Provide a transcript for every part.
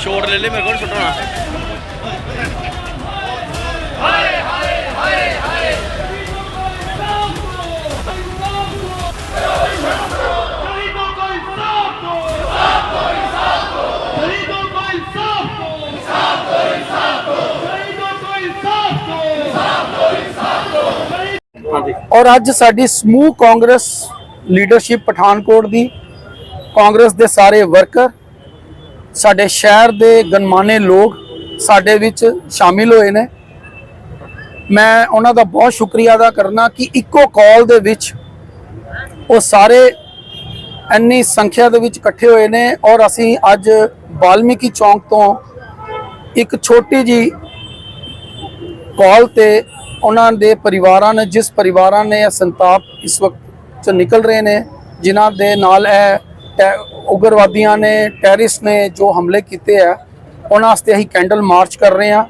ਛੋੜ ਲੈ ਲੈ ਮੇਰੇ ਕੋਲ ਸੁੱਟਣਾ ਔਰ ਅੱਜ ਸਾਡੀ ਸਮੂਹ ਕਾਂਗਰਸ ਲੀਡਰਸ਼ਿਪ ਪਠਾਨਕੋਟ ਦੀ, ਕਾਂਗਰਸ ਦੇ ਸਾਰੇ ਵਰਕਰ, ਸਾਡੇ ਸ਼ਹਿਰ ਦੇ ਗਨਮਾਨੇ ਲੋਕ ਸਾਡੇ ਵਿੱਚ ਸ਼ਾਮਿਲ ਹੋਏ ਨੇ। ਮੈਂ ਉਹਨਾਂ ਦਾ ਬਹੁਤ ਸ਼ੁਕਰੀਆ ਅਦਾ ਕਰਨਾ ਕਿ ਇੱਕੋ ਕਾਲ ਦੇ ਵਿੱਚ ਉਹ ਸਾਰੇ ਇੰਨੀ ਸੰਖਿਆ ਦੇ ਵਿੱਚ ਇਕੱਠੇ ਹੋਏ ਨੇ ਔਰ ਅਸੀਂ ਅੱਜ ਬਾਲਮੀਕੀ ਚੌਂਕ ਤੋਂ ਇੱਕ ਛੋਟੀ ਜੀ ਕਾਲ ਤੇ ਉਹਨਾਂ ਦੇ ਪਰਿਵਾਰਾਂ ਨੇ, ਜਿਸ ਪਰਿਵਾਰਾਂ ਨੇ ਇਹ ਸੰਤਾਪ ਇਸ ਵਕਤ ਚ ਨਿਕਲ ਰਹੇ ਨੇ, ਜਿਨ੍ਹਾਂ ਦੇ ਨਾਲ ਇਹ ਟੈ- ਉਗਰਵਾਦੀਆਂ ਨੇ, ਟੈਰਿਸਟ ਨੇ ਜੋ ਹਮਲੇ ਕੀਤੇ ਆ, ਉਹਨਾਂ ਵਾਸਤੇ ਅਸੀਂ ਕੈਂਡਲ ਮਾਰਚ ਕਰ ਰਹੇ ਹਾਂ।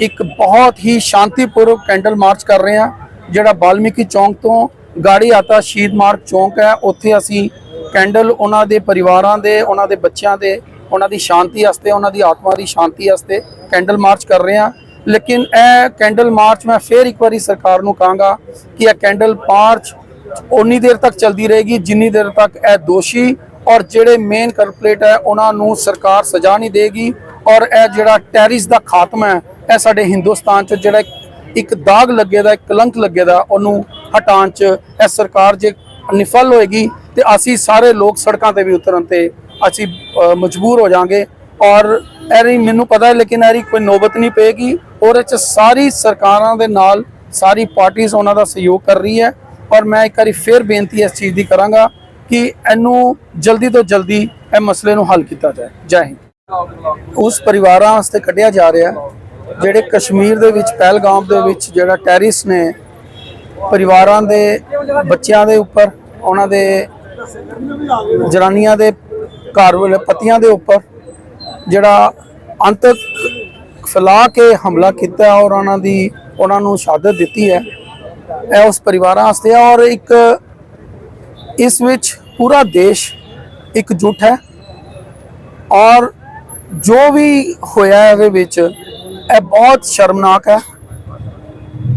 ਇੱਕ ਬਹੁਤ ਹੀ ਸ਼ਾਂਤੀਪੂਰਵਕ ਕੈਂਡਲ ਮਾਰਚ ਕਰ ਰਹੇ ਹਾਂ, ਜਿਹੜਾ ਬਾਲਮੀਕੀ ਚੌਂਕ ਤੋਂ ਗਾੜੀ ਆਤਾ ਸ਼ਹੀਦ ਮਾਰਗ ਚੌਂਕ ਹੈ। ਉੱਥੇ ਅਸੀਂ ਕੈਂਡਲ ਉਹਨਾਂ ਦੇ ਪਰਿਵਾਰਾਂ ਦੇ, ਉਹਨਾਂ ਦੇ ਬੱਚਿਆਂ ਦੇ, ਉਹਨਾਂ ਦੀ ਸ਼ਾਂਤੀ ਵਾਸਤੇ, ਉਹਨਾਂ ਦੀ ਆਤਮਾ ਦੀ ਸ਼ਾਂਤੀ ਵਾਸਤੇ ਕੈਂਡਲ ਮਾਰਚ ਕਰ ਰਹੇ ਹਾਂ। ਲੇਕਿਨ ਇਹ ਕੈਂਡਲ ਮਾਰਚ ਮੈਂ ਫੇਰ ਇੱਕ ਵਾਰੀ ਸਰਕਾਰ ਨੂੰ ਕਹਾਂਗਾ ਕਿ ਇਹ ਕੈਂਡਲ ਮਾਰਚ ਉਨੀ ਦੇਰ ਤੱਕ ਚੱਲਦੀ ਰਹੇਗੀ ਜਿੰਨੀ ਦੇਰ ਤੱਕ ਇਹ ਦੋਸ਼ੀ ਔਰ ਜਿਹੜੇ ਮੇਨ ਕਰਪਲੇਟ ਹੈ ਉਹਨਾਂ ਨੂੰ ਸਰਕਾਰ ਸਜ਼ਾ ਨਹੀਂ ਦੇਗੀ ਔਰ ਇਹ ਜਿਹੜਾ ਟੈਰਿਸ ਦਾ ਖਾਤਮਾ ਹੈ, ਇਹ ਸਾਡੇ ਹਿੰਦੁਸਤਾਨ 'ਚ ਜਿਹੜਾ ਇੱਕ- ਦਾਗ ਲੱਗੇ ਦਾ, ਇੱਕ ਕਲੰਕ ਲੱਗੇ ਦਾ, ਉਹਨੂੰ ਹਟਾਉਣ 'ਚ ਇਹ ਸਰਕਾਰ ਜੇ ਨਿਫਲ ਹੋਏਗੀ ਤੇ ਅਸੀਂ ਸਾਰੇ ਲੋਕ ਸੜਕਾਂ ਤੇ ਵੀ ਉਤਰਨ ਤੇ ਅਸੀਂ ਮਜਬੂਰ ਹੋ ਜਾਾਂਗੇ ਔਰ ਐਰੀ ਮੈਨੂੰ ਪਤਾ ਹੈ ਲੇਕਿਨ ਐਰੀ ਕੋਈ ਨੌਬਤ ਨਹੀਂ ਪਏਗੀ। ਉਹਦੇ 'ਚ ਸਾਰੀ ਸਰਕਾਰਾਂ ਦੇ ਨਾਲ ਸਾਰੀ ਪਾਰਟੀਆਂ ਉਹਨਾਂ ਦਾ ਸਹਿਯੋਗ ਕਰ ਰਹੀ ਹੈ। ਔਰ ਮੈਂ ਇੱਕ ਵਾਰੀ ਫੇਰ ਬੇਨਤੀ ਇਸ ਚੀਜ਼ ਦੀ ਕਰਾਂਗਾ ਕਿ ਇਹਨੂੰ ਜਲਦੀ ਤੋਂ ਜਲਦੀ ਇਹ ਮਸਲੇ ਨੂੰ ਹੱਲ ਕੀਤਾ ਜਾਏ। ਜੈ ਹਿੰਦ। ਉਸ ਪਰਿਵਾਰਾਂ ਵਾਸਤੇ ਕੱਢਿਆ ਜਾ ਰਿਹਾ ਜਿਹੜੇ ਕਸ਼ਮੀਰ ਦੇ ਵਿੱਚ, ਪਹਿਲਗਾਮ ਦੇ ਵਿੱਚ ਜਿਹੜਾ ਟੈਰਿਸ ਨੇ, ਪਰਿਵਾਰਾਂ ਦੇ, ਬੱਚਿਆਂ ਦੇ ਉੱਪਰ, ਉਹਨਾਂ ਦੇ ਜਨਾਨੀਆਂ ਦੇ ਘਰ ਵਾਲੇ ਪਤੀਆਂ ਦੇ ਉੱਪਰ, ਜਿਹੜਾ ਅੰਤਕ ਫੈਲਾ ਕੇ ਹਮਲਾ ਕੀਤਾ ਔਰ ਉਹਨਾਂ ਦੀ, ਉਹਨਾਂ ਨੂੰ ਸ਼ਹਾਦਤ ਦਿੱਤੀ ਹੈ, ਇਹ ਉਸ ਪਰਿਵਾਰਾਂ ਵਾਸਤੇ ਔਰ ਇੱਕ ਇਸ ਵਿੱਚ ਪੂਰਾ ਦੇਸ਼ ਇਕਜੁੱਟ ਹੈ ਔਰ ਜੋ ਵੀ ਹੋਇਆ ਇਹਦੇ ਵਿੱਚ, ਇਹ ਬਹੁਤ ਸ਼ਰਮਨਾਕ ਹੈ।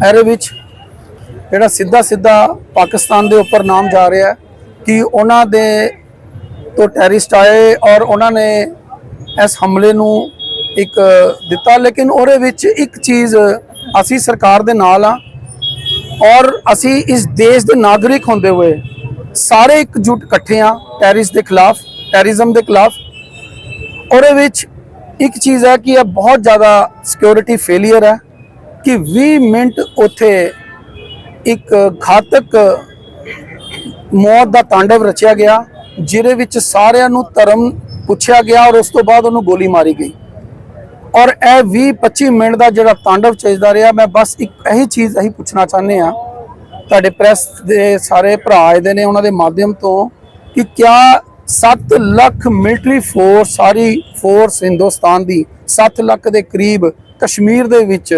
ਇਹਦੇ ਵਿੱਚ ਜਿਹੜਾ ਸਿੱਧਾ ਸਿੱਧਾ ਪਾਕਿਸਤਾਨ ਦੇ ਉੱਪਰ ਨਾਮ ਜਾ ਰਿਹਾ ਕਿ ਉਹਨਾਂ ਦੇ ਤੋਂ ਟੈਰਿਸਟ ਆਏ ਔਰ ਉਹਨਾਂ ਨੇ ਇਸ ਹਮਲੇ ਨੂੰ ਇੱਕ ਦਿੱਤਾ, ਲੇਕਿਨ ਉਹਦੇ ਵਿੱਚ ਇੱਕ ਚੀਜ਼ ਅਸੀਂ ਸਰਕਾਰ ਦੇ ਨਾਲ ਆ ਔਰ ਅਸੀਂ ਇਸ ਦੇਸ਼ ਦੇ ਨਾਗਰਿਕ ਹੁੰਦੇ ਹੋਏ ਸਾਰੇ ਇਕਜੁੱਟ ਇਕੱਠੇ ਆ ਟੈਰਿਸ ਦੇ ਖਿਲਾਫ ਟੈਰਰਿਜ਼ਮ ਦੇ ਖਿਲਾਫ। ਉਹਦੇ ਵਿੱਚ ਇੱਕ ਚੀਜ਼ ਹੈ ਕਿ ਇਹ ਬਹੁਤ ਜ਼ਿਆਦਾ ਸਿਕਿਉਰਿਟੀ ਫੇਲਿਅਰ ਹੈ ਕਿ 20 ਮਿੰਟ ਉੱਥੇ ਇੱਕ ਘਾਤਕ ਮੌਤ ਦਾ ਤਾਂਡਵ ਰਚਿਆ ਗਿਆ, ਜਿਹਦੇ ਵਿੱਚ ਸਾਰਿਆਂ ਨੂੰ ਧਰਮ ਪੁੱਛਿਆ ਗਿਆ ਔਰ ਉਸ ਤੋਂ ਬਾਅਦ ਉਹਨੂੰ ਗੋਲੀ ਮਾਰੀ ਗਈ। ਔਰ ਇਹ 20 25 ਮਿੰਟ ਦਾ ਜਿਹੜਾ ਤਾਂਡਵ ਚੱਲਦਾ ਰਿਹਾ, ਮੈਂ ਬਸ ਇੱਕ ਇਹੀ ਚੀਜ਼ ਅਸੀਂ ਪੁੱਛਣਾ ਚਾਹੁੰਦੇ ਆ ਤੁਹਾਡੇ ਪ੍ਰੈਸ ਦੇ ਸਾਰੇ ਭਰਾ ਆਏ ਦੇ ਨੇ ਉਹਨਾਂ ਦੇ ਮਾਧਿਅਮ ਤੋਂ ਕਿ ਕਿਆ 7 ਲੱਖ ਮਿਲਟਰੀ ਫੋਰਸ, ਸਾਰੀ ਫੋਰਸ ਹਿੰਦੁਸਤਾਨ ਦੀ 7 ਲੱਖ ਦੇ ਕਰੀਬ ਕਸ਼ਮੀਰ ਦੇ ਵਿੱਚ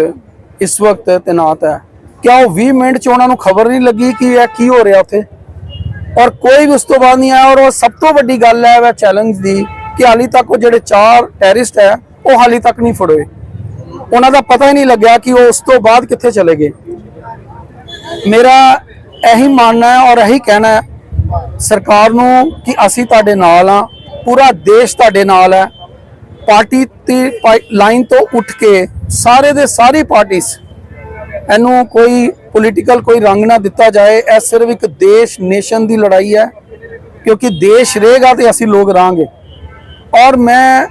ਇਸ ਵਕਤ ਤੈਨਾਤ ਹੈ। ਕਿਆ ਉਹ 20 ਮਿੰਟ ਚ ਉਹਨਾਂ ਨੂੰ ਖਬਰ ਨਹੀਂ ਲੱਗੀ ਕਿ ਇਹ ਕੀ ਹੋ ਰਿਹਾ ਉੱਥੇ? ਔਰ ਕੋਈ ਵੀ ਉਸ ਤੋਂ ਬਾਅਦ ਨਹੀਂ ਆਇਆ, ਔਰ ਉਹ ਸਭ ਤੋਂ ਵੱਡੀ ਗੱਲ ਹੈ ਵਾ ਚੈਲੰਜ ਦੀ ਕਿ ਹਾਲੀ ਤੱਕ ਉਹ ਜਿਹੜੇ ਚਾਰ ਟੈਰਿਸਟ ਹੈ ਉਹ ਹਾਲੇ ਤੱਕ ਨਹੀਂ ਫੜੋਏ ਉਹਨਾਂ ਦਾ ਪਤਾ ਹੀ ਨਹੀਂ ਲੱਗਿਆ ਕਿ ਉਹ ਉਸ ਤੋਂ ਬਾਅਦ ਕਿੱਥੇ ਚਲੇ ਗਏ। ਮੇਰਾ ਇਹੀ ਮੰਨਣਾ ਹੈ ਔਰ ਇਹੀ ਕਹਿਣਾ ਹੈ, ਸਰਕਾਰ ਨੂੰ ਕਿ ਅਸੀਂ ਤੁਹਾਡੇ ਨਾਲ ਆ ਪੂਰਾ ਦੇਸ਼ ਤੁਹਾਡੇ ਨਾਲ ਹੈ। ਪਾਰਟੀ ਦੀ ਲਾਈਨ ਤੋਂ ਉੱਠ ਕੇ ਸਾਰੇ ਦੇ ਸਾਰੀ ਪਾਰਟੀਆਂ ਇਹਨੂੰ ਕੋਈ ਪੋਲੀਟੀਕਲ ਕੋਈ ਰੰਗ ਨਾ ਦਿੱਤਾ ਜਾਏ, ਇਹ ਸਿਰਫ ਇੱਕ ਦੇਸ਼ ਨੇਸ਼ਨ ਦੀ ਲੜਾਈ ਹੈ। ਕਿਉਂਕਿ ਦੇਸ਼ ਰਹੇਗਾ ਤੇ ਅਸੀਂ ਲੋਕ ਰਾਂਗੇ ਔਰ ਮੈਂ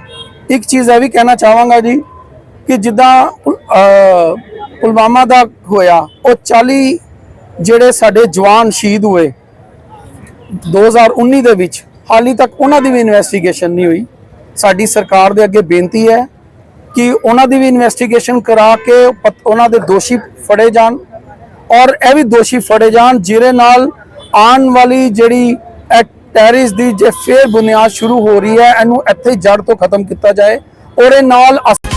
ਇੱਕ ਚੀਜ਼ ਇਹ ਵੀ ਕਹਿਣਾ ਚਾਹਾਂਗਾ ਜੀ ਕਿ ਜਿੱਦਾਂ ਅਹ, ਪੁਲਵਾਮਾ ਦਾ ਹੋਇਆ ਉਹ 40 ਜਿਹੜੇ ਸਾਡੇ ਜਵਾਨ ਸ਼ਹੀਦ ਹੋਏ 2019 ਦੇ ਵਿੱਚ ਹਾਲੀ ਤੱਕ ਉਹਨਾਂ ਦੀ ਵੀ ਇਨਵੈਸਟੀਗੇਸ਼ਨ ਨਹੀਂ ਹੋਈ। ਸਾਡੀ ਸਰਕਾਰ ਦੇ ਅੱਗੇ ਬੇਨਤੀ ਹੈ ਕਿ ਉਹਨਾਂ ਦੀ ਵੀ ਇਨਵੈਸਟੀਗੇਸ਼ਨ ਕਰਾ ਕੇ ਪਤ- ਉਹਨਾਂ ਦੇ ਦੋਸ਼ੀ ਫੜੇ ਜਾਣ। ਔਰ ਇਹ ਵੀ ਦੋਸ਼ੀ ਫੜੇ ਜਾਣ ਜਿਹਦੇ ਨਾਲ ਆਉਣ ਵਾਲੀ ਜਿਹੜੀ ਟੈਰਿਸ ਦੀ ਜੇ ਫੇਰ ਬੁਨਿਆਦ ਸ਼ੁਰੂ ਹੋ ਰਹੀ ਹੈ, ਇਹਨੂੰ ਇੱਥੇ ਜੜ ਤੋਂ ਖਤਮ ਕੀਤਾ ਜਾਏ ਔਰ ਇਹ ਨਾਲ ਅਸ-